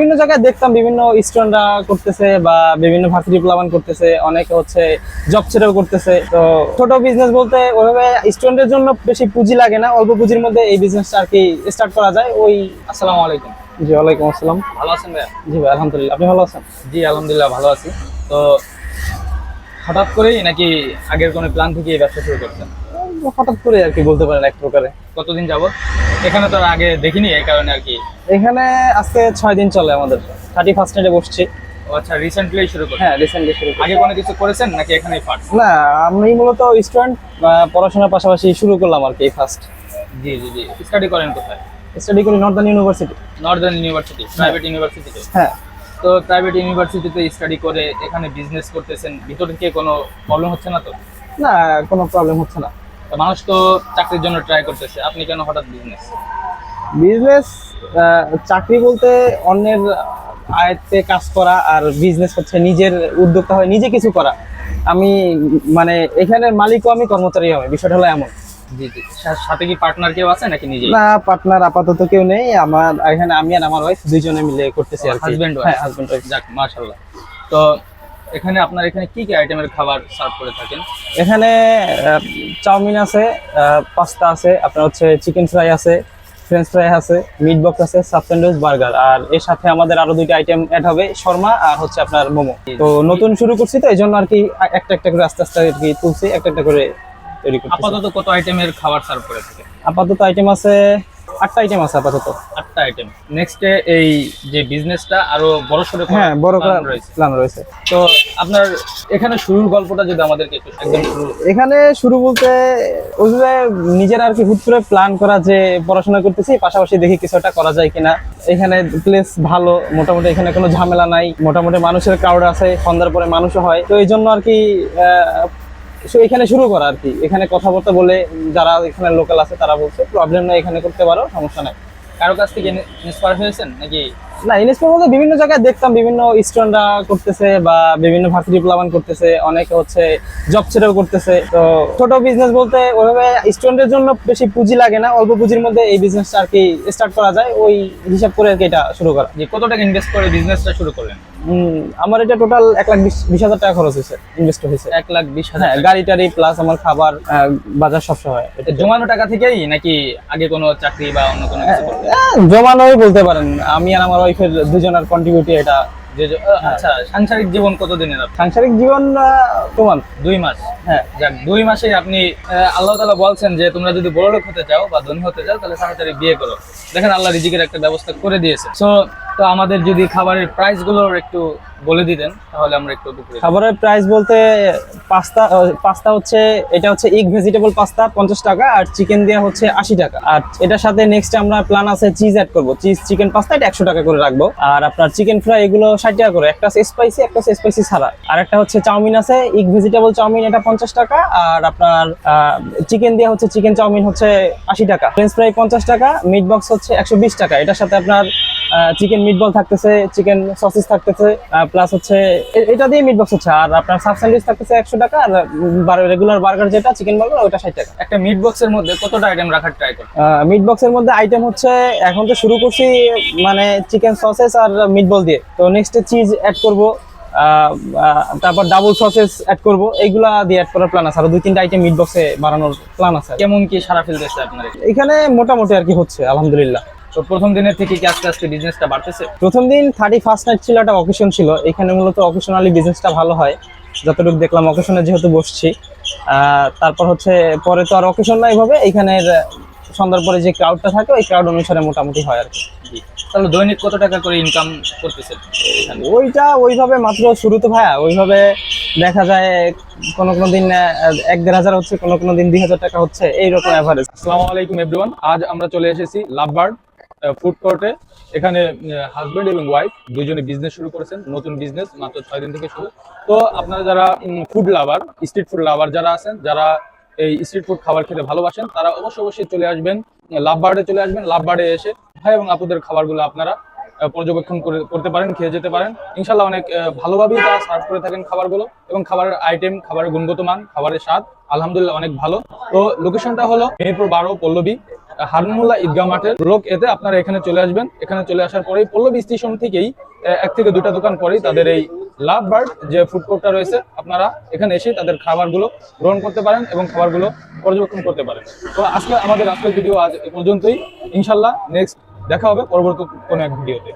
বিভিন্ন জায়গায় দেখতাম বিভিন্ন স্টুডেন্টরা করতেছে বা বিভিন্ন ভার্সিটি প্লাবান করতেছে অনেকে হচ্ছে জব ছেড়েও করতেছে। তো ছোট বিজনেস বলতে ওইভাবে স্টুডেন্টের জন্য বেশি পুঁজি লাগে না অল্প পুঁজির মধ্যে এই বিজনেসটা আর কি স্টার্ট করা যায়। ওই আসসালামু আলাইকুম। জি ওয়ালাইকুম আসসালাম। ভালো আছেন ভাইয়া? জি ভাই আলহামদুলিল্লাহ। আপনি ভালো আছেন? জি আলহামদুলিল্লাহ ভালো আছি। তো হঠাৎ করেই নাকি আগের কোনো প্ল্যান থেকে এই ব্যবসা শুরু করছেন? হঠাৎ করে আর কি বলতে পারেন এক প্রকারে। কতদিন যাবত এখানে তো আর আগে দেখিনি এই কারণে আর কি। এখানে আজকে ছয় দিন চলে আমাদের। থার্টি ফার্স্ট নাইটে বসছি আচ্ছা রিসেন্টলি শুরু করছেন? হ্যাঁ রিসেন্টলি শুরু আগে কোনো কিছু করেছেন নাকি এখানেই ফার্স্ট না আমি মূলত স্টুডেন্ট পড়াশোনার পাশাপাশি শুরু করলাম আর কি ফার্স্ট জি জি জি। স্টাডি করেন কোথায়? স্টাডি করি Northern University Northern University private ইউনিভার্সিটিতে হ্যাঁ। তো প্রাইভেট ইউনিভার্সিটিতে স্টাডি করে এখানে বিজনেস করতেছেন। ভিতরে কি কোনো প্রবলেম হচ্ছে না তো? না কোনো প্রবলেম হচ্ছে না। মানুষ তো চাকরির জন্য ট্রাই করতেছে। আপনি কেন হঠাৎ বিজনেস বিজনেস চাকরি বলতে অন্যের আয়ত্তে কাজ করা আর বিজনেস হচ্ছে নিজের উদ্যোক্তা হয় নিজে কিছু করা। আমি মানে এখানের মালিকও আমি কর্মচারী হবে বিষয়টা হলো এমন। জি জি। সাথে কি পার্টনার কেউ আছে নাকি নিজে না পার্টনার আপাতত কেউ নেই। আমার এখানে আমি আর আমার ওয়াইফ দুইজনে মিলে করতেছি আর হাজবেন্ড হ্যাঁ হাজবেন্ড ওয়াইফ যাক মাশাল্লাহ তো এখানে আপনার এখানে কি কি আইটেমের খাবার সার্ভ করে থাকেন? এখানে চাউমিন আছে পাস্তা আছে আপনার হচ্ছে চিকেন ফ্রাই আছে ফ্রেঞ্চ ফ্রাই আছে মিট বক্স আছে সাব স্যান্ডউইচ বার্গার আর এর সাথে আমাদের আরও দুইটা আইটেম অ্যাড হবে শর্মা আর হচ্ছে আপনার মোমো। তো নতুন শুরু করছি তো এই জন্য আর কি একটা একটা করে আস্তে আস্তে আর কি তুলছি একটা একটা করে তৈরি করছি আপাতত কত আইটেমের খাবার সার্ভ করে থাকে আপাতত আইটেম আছে আটটা আইটেম আছে আপাতত। আইটেম নেক্সটে এই যে বিজনেসটা আরও বড় সড়ো হ্যাঁ বড় করে রয়েছে। প্ল্যান রয়েছে। তো আপনার এখানে শুরুর গল্পটা যদি আমাদেরকে একটু একদম শুরু এখানে শুরু বলতে ওইভাবে নিজের আর কি হুট করে প্ল্যান করা যে পড়াশোনা করতেছি পাশাপাশি দেখি কিছু একটা করা যায় কিনা। এখানে প্লেস ভালো মোটামুটি এখানে কোনো ঝামেলা নাই। মোটামুটি মানুষের ক্রাউড আছে সন্ধ্যার পরে মানুষও হয়। তো এই জন্য আর কি আহ, এখানে শুরু করা আর কি। এখানে কথাবার্তা বলে যারা এখানে লোকাল আছে তারা বলছে প্রবলেম নাই এখানে করতে পারো সমস্যা নাই। কারও কাছ থেকে ইন্সপায়ার হয়েছেন নাকি না ইনস্পোর বলতে বিভিন্ন জায়গায় দেখতাম বিভিন্ন স্টুডেন্টরা করতেছে বা বিভিন্ন ভার্সিটি প্লাবান করতেছে অনেকে হচ্ছে জব ছেড়েও করতেছে। তো ছোট বিজনেস বলতে ওইভাবে স্টুডেন্টের জন্য বেশি পুঁজি লাগে না অল্প পুঁজির মধ্যে এই বিজনেসটা আর কি স্টার্ট করা যায় ওই হিসাব করে আর কি এটা শুরু করা। যে কত টাকা ইনভেস্ট করে বিজনেসটা শুরু করলেন? আমার এটা টোটাল এক লাখ বিশ হাজার টাকা খরচ হয়েছে ইনভেস্ট হয়েছে। এক লাখ বিশ হাজার হ্যাঁ গাড়ি টাড়ি প্লাস আমার খাবার বাজার সব সহায় টাকা। জমানো টাকা থেকেই নাকি আগে কোনো চাকরি বা অন্য কোনো কিছু জমানোই বলতে পারেন। আমি আর আমার ওয়াইফের দুজনের কন্ট্রিবিউটি এটা আচ্ছা সাংসারিক জীবন কতদিনের সাংসারিক জীবন প্রমাণ। দুই মাস। হ্যাঁ যাক দুই মাসে আপনি আল্লাহ তালা বলছেন যে তোমরা যদি বড় লোক হতে চাও বা ধনী হতে চাও তাহলে তাড়াতাড়ি বিয়ে করো। দেখেন আল্লাহ রিজিকের একটা ব্যবস্থা করে দিয়েছে। সো তো আমাদের যদি খাবারের প্রাইসগুলোর একটু বলে দিতেন, তাহলে আমরা একটু খাবারের প্রাইস বলতে পাস্তা পাস্তা হচ্ছে, এটা হচ্ছে ইগ ভেজিটেবল পাস্তা পঞ্চাশ টাকা, আর চিকেন দেওয়া হচ্ছে আশি টাকা। আর এটার সাথে নেক্সট আমরা প্ল্যান আছে চিজ অ্যাড করব। চিজ চিকেন পাস্তা এটা একশো টাকা করে রাখব। আর আপনার চিকেন ফ্রাই এগুলো ষাট টাকা করে। একটা স্পাইসি একটা স্পাইসি ছাড়া। আর একটা হচ্ছে চাউমিন আছে ইগ ভেজিটেবল চাউমিন, এটা পঞ্চাশ টাকা। আর আপনার চিকেন দেওয়া হচ্ছে চিকেন চাউমিন হচ্ছে আশি টাকা। ফ্রেঞ্চ ফ্রাই পঞ্চাশ টাকা মিট বক্স হচ্ছে একশো বিশ টাকা। এটার সাথে আপনার চিকেন মিট বল থাকতেছে চিকেন সসেস থাকতেছে প্লাস হচ্ছে এটা দিয়ে মিট বক্স হচ্ছে। আর আপনার সাব স্যান্ডউইচ থাকতেছে একশো টাকা আর রেগুলার বার্গার যেটা চিকেন বার্গার ওটা ষাট টাকা। একটা মিট বক্সের মধ্যে কতটা আইটেম রাখার ট্রাই করো মিট বক্সের মধ্যে আইটেম হচ্ছে এখন তো শুরু করছি মানে চিকেন সসেস আর মিট বল দিয়ে। তো নেক্সটে চিজ অ্যাড করব তারপর ডাবল সসেস অ্যাড করব। এইগুলা দিয়ে অ্যাড করার প্ল্যান আছে। আর দুই তিনটা আইটেম মিট বক্সে বাড়ানোর প্ল্যান আছে। কেমন কি সারা ফেলতেছে আপনার? এখানে? এখানে মোটামুটি আর কি হচ্ছে আলহামদুলিল্লাহ। তো প্রথম দিনের থেকে কি আস্তে আস্তে বিজনেসটা বাড়তেছে? প্রথম দিন থার্টি ফার্স্ট নাইট ছিল একটা অকেশন ছিল। এখানে মূলত অকেশনালি বিজনেসটা ভালো হয়। যতটুকু দেখলাম অকেশনে যেহেতু বসছি। তারপর হচ্ছে পরে তো আর অকেশন না এইভাবে এখানের সন্ধ্যার পরে যে ক্রাউডটা থাকে ওই ক্রাউড অনুসারে মোটামুটি হয় আর কি। তাহলে দৈনিক কত টাকা করে ইনকাম করতেছেন ওইটা ওইভাবে মাত্র শুরুতে ভাইয়া ওইভাবে দেখা যায় কোনো কোনো দিন এক দেড় হাজার হচ্ছে কোনো কোনো দিন দুই হাজার টাকা হচ্ছে এইরকম অ্যাভারেজ আসসালামু আলাইকুম এভরিওয়ান আজ আমরা চলে এসেছি লাভবার্ড। ফুড কোর্টে এখানে হাজবেন্ড এবং ওয়াইফ দুজনে বিজনেস শুরু করেছেন, নতুন বিজনেস মাত্র ছয় দিন থেকে শুরু। তো আপনারা যারা food lover street food lover যারা আছেন, যারা এই স্ট্রিট ফুড খাবার খেতে ভালোবাসেন, তারা অবশ্যই অবশ্যই চলে আসবেন লাভবার্ডে চলে আসবেন লাভবার্ডে এসে ভাই এবং আপুদের খাবারগুলো আপনারা পর্যবেক্ষণ করে, করতে পারেন, খেয়ে যেতে পারেন। ইনশাল্লাহ অনেক ভালোভাবেই তারা সার্ভ করে থাকেন খাবারগুলো এবং খাবারের আইটেম খাবারের গুণগত মান, খাবারের স্বাদ, আলহামদুলিল্লাহ অনেক ভালো। তো লোকেশনটা হলো মেহেরপুর বারো পল্লবী। হারমুল্লা ঈদগাহ মাঠের লোক এতে আপনারা এখানে চলে আসবেন। এখানে চলে আসার পরে পল্লবী স্টেশন থেকেই এক থেকে দুটা দোকান পরেই তাদের এই লাভ বার্ড যে ফুড কোর্টটা রয়েছে, আপনারা এখানে এসে তাদের খাবারগুলো গ্রহণ করতে পারেন এবং খাবারগুলো পর্যবেক্ষণ করতে পারেন। তো আজকে আমাদের আজকের ভিডিও আজ এ পর্যন্তই। ইনশাল্লাহ নেক্সট দেখা হবে পরবর্তী কোনো এক ভিডিওতে